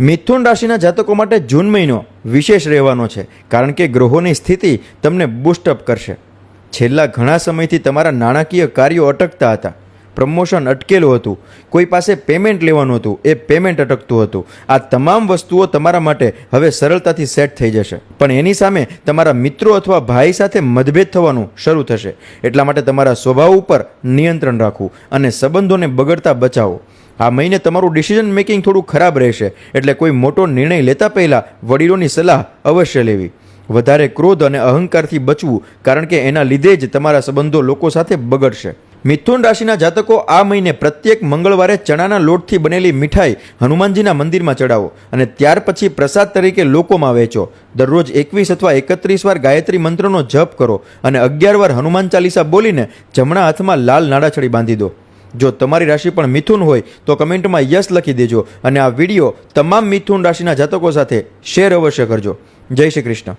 મિથુન રાશિના જાતકો માટે જૂન મહિનો વિશેષ રહેવાનો છે, કારણ કે ગ્રહોની સ્થિતિ તમને બુસ્ટઅપ કરશે. છેલ્લા ઘણા સમયથી તમારા નાણાકીય કાર્યો અટકતા હતા. પ્રમોશન અટકેલું હતું. કોઈ પાસે પેમેન્ટ લેવાનું હતું. એ પેમેન્ટ અટકતું હતું. આ તમામ વસ્તુઓ તમારા માટે હવે સરળતાથી સેટ થઈ જશે. પણ એની સામે તમારા મિત્રો અથવા ભાઈ સાથે મતભેદ થવાનું શરૂ થશે. એટલા માટે તમારા સ્વભાવ ઉપર નિયંત્રણ રાખવું અને સંબંધોને બગડતા બચાવો આ મહિને તમારું ડિસિઝન મેકિંગ થોડું ખરાબ રહેશે. એટલે કોઈ મોટો નિર્ણય લેતા પહેલાં વડીલોની સલાહ અવશ્ય લેવી. વધારે ક્રોધ અને અહંકારથી બચવું, કારણ કે એના લીધે જ તમારા સંબંધો લોકો સાથે બગડશે. મિથુન રાશિના જાતકો આ મહિને પ્રત્યેક મંગળવારે ચણાના લોટથી બનેલી મીઠાઈ હનુમાનજીના મંદિરમાં ચડાવો અને ત્યાર પછી પ્રસાદ તરીકે લોકોમાં વેચો. દરરોજ એકવીસ અથવા એકત્રીસ વાર ગાયત્રી મંત્રનો જપ કરો અને અગિયાર વાર હનુમાન ચાલીસા બોલીને જમણા હાથમાં લાલ નાડાછડી બાંધી દો. જો તમારી રાશિ પણ મિથુન હોય, તો કમેન્ટમાં યસ લખી દેજો અને આ વીડિયો તમામ મિથુન રાશિના જાતકો સાથે શેર અવશ્ય કરજો. જય શ્રી કૃષ્ણ.